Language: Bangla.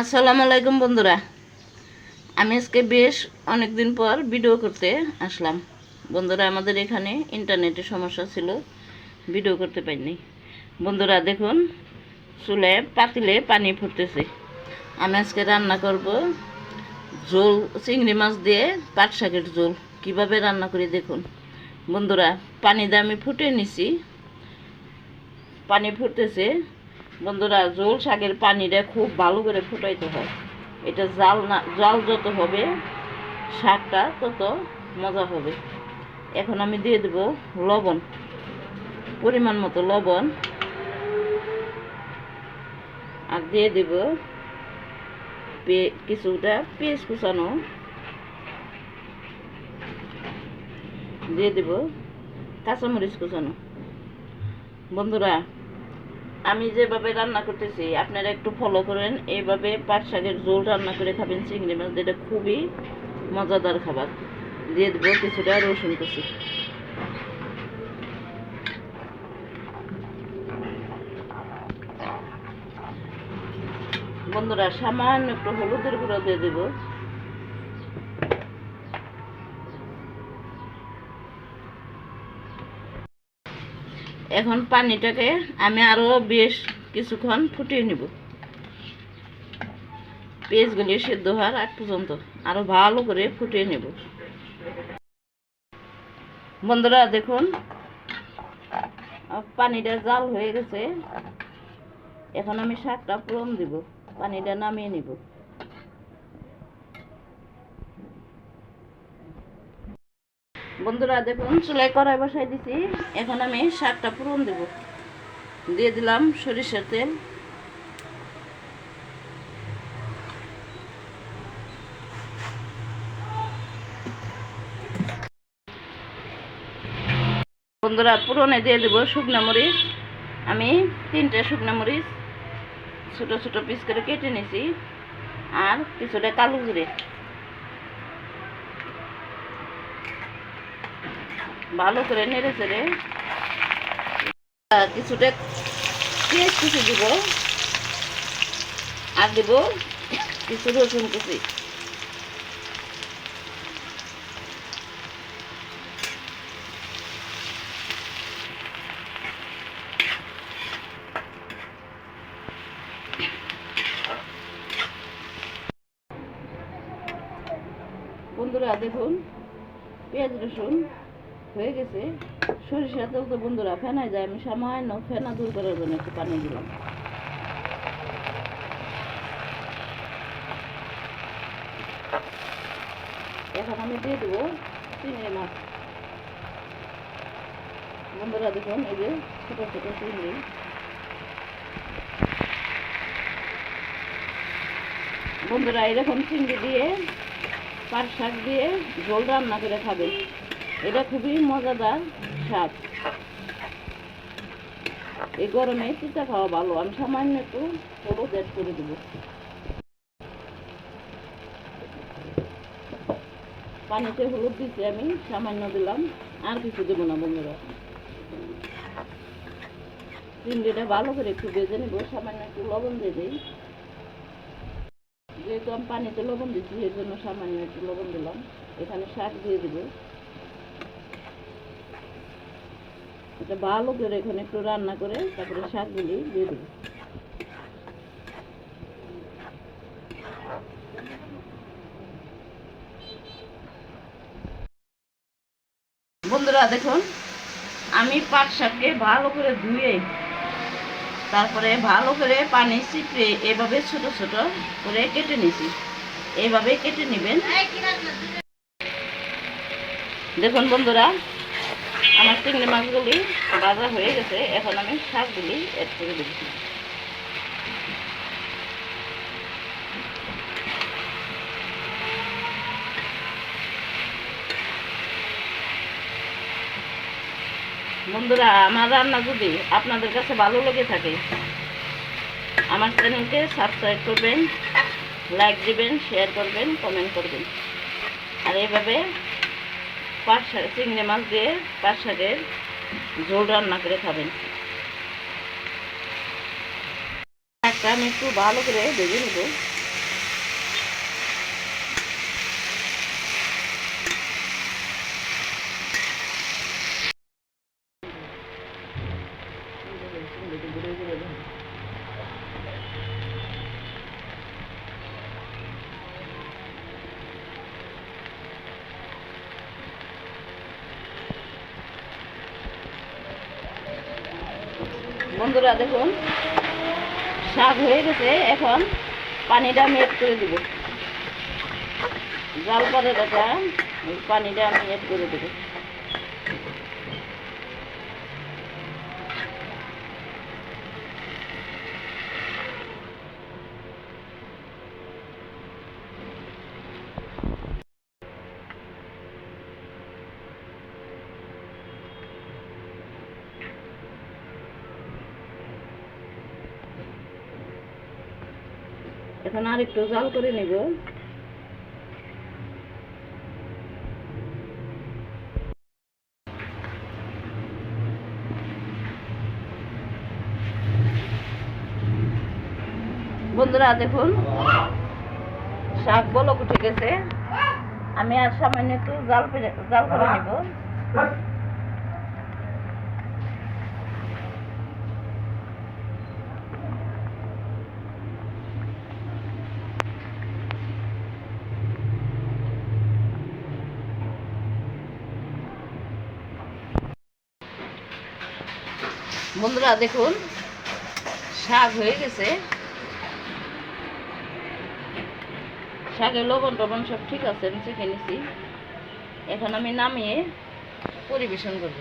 আসসালামু আলাইকুম বন্ধুরা। আমি আজকে বেশ অনেক দিন পর ভিডিও করতে আসলাম। বন্ধুরা, আমাদের এখানে ইন্টারনেটের সমস্যা ছিল ভিডিও করতে পারিনি। বন্ধুরা, দেখুন, চুলে পাতিলে পানি ফুটতেছে। আমি আজকে রান্না করব ঝোল, চিংড়ি মাছ দিয়ে পাট শাকের ঝোল। কীভাবে রান্না করি দেখুন। বন্ধুরা, পানি দিয়ে আমি ফুটে নিছি। পানি ফুটতেছে বন্ধুরা জোল শাকের পানিটা খুব ভালো করে ফুটাইতে হয়। এটা জাল না, জাল যত হবে, শাকটা তত মজা হবে। এখন আমি দিয়ে দেব লবণ, পরিমাণ মতো লবণ। আর দিয়ে দেব কিছুটা পেঁয়াজ কুচানো। দিয়ে দেব কাঁচামরিচ কুচানো। বন্ধুরা আমি যেভাবে রান্না করতেছি, আপনারা একটু ফলো করেন। এইভাবে পাট শাকের ঝোল রান্না করে খাবেন, চিংড়ি মাছ, যেটা খুবই মজাদার খাবার। দিয়ে দেবো কিছুটা রসুন কুচি। বন্ধুরা, সামান্য একটু হলুদের গুঁড়ো দিয়ে দেবো। এখন পানিটাকে আমি আরও বেশ কিছুক্ষণ ফুটিয়ে নিব। পেঁয়াজগুলি সেদ্ধ হওয়ার আগ পর্যন্ত আরও ভালো করে ফুটিয়ে নেব। বন্ধুরা, দেখুন, পানিটা জাল হয়ে গেছে। এখন আমি শাকটা পূরণ দিব, পানিটা নামিয়ে নিব। বন্ধুরা দেখুন চুলাই কড়াই বসাই দিছি। এখন আমি শাকটা পূরণ দেব। দিয়ে দিলাম সরিষার তেল। বন্ধুরা পুরনে দিয়ে দেবো শুকনো মরিচ। আমি তিনটে শুকনো মরিচ, ছোটো ছোটো পিস করে কেটে নিয়েছি আর কিছুটা কালো জিরে। ভালো করে নেড়ে চেড়ে কিছুটা পেঁয়াজ কুচি দিব। আর দিব কিছু রসুন কুচি। বন্ধুরা, দেখুন, পেঁয়াজ রসুন হয়ে গেছে। সরিষা তেল তো বন্ধুরা ফেনায় যায়, আমি সামান্য ফেনা দূর করার জন্য একটু পানি দিলাম। এখন আমি দিয়ে দেবো চিংড়ি মাছ। বন্ধুরা দেখুন, এই যে ছোটো ছোটো চিংড়ি। বন্ধুরা, এরকম চিংড়ি দিয়ে পাট শাক দিয়ে ঝোল রান্না করে খাবেন এটা খুবই মজাদার স্বাদ। এই গরমে চিতা খাওয়া ভালো। আমি সামান্য একটু হলুদ অ্যাড করে দেবো। পানিতে হলুদ দিচ্ছি আমি, সামান্য দিলাম। আর কিছু দেবো না বন্ধুরা। চিংড়িটা ভালো করে একটু বেজে নেব। সামান্য একটু লবণ দিয়ে দিই। যেহেতু আমি পানিতে লবণ দিচ্ছি এই জন্য সামান্য একটু লবণ দিলাম। এখানে শাক দিয়ে দেবো। এটা ভালো করে এখানে একটু রান্না করে তারপরে শাকগুলি দিয়ে দেবো। বন্ধুরা, দেখুন, আমি পাট শাককে ভালো করে ধুয়ে, তারপরে ভালো করে পানি চিপড়ে এভাবে ছোট ছোট করে কেটে নিছি। এইভাবে কেটে নেবেন। দেখুন বন্ধুরা আমার চিংড়ি মাছগুলি ভাজা হয়ে গেছে, এখন আমি শাকগুলি অ্যাড করে দেব বন্ধুরা, আমার রান্না যদি আপনাদের কাছে ভালো লেগে থাকে, আমার চ্যানেলকে সাবস্ক্রাইব করবেন লাইক দিবেন শেয়ার করবেন কমেন্ট করবেন। আর এইভাবে পাট চিংড়ি মাছ দিয়ে পাট শাকের ঝোল রান্না করে খাবেন। একটা আমি একটু ভালো করে ভেজে নেব। বন্ধুরা দেখুন, শাক হয়ে গেছে, এখন পানিটা আমি এড করে দেব। জাল পাতাটা পানিটা আমি এড করে দেবো। এখন আর একটু জাল করে নিব। বন্ধুরা, দেখুন, শাক বলক উঠে গেছে। আমি আর সামান্য একটু জাল জাল করে নিব। বন্ধুরা, দেখুন, শাক হয়ে গেছে। শাকের লবণ টবণ সব ঠিক আছে আমি চেখে নিছি এখন আমি নামিয়ে পরিবেশন করব।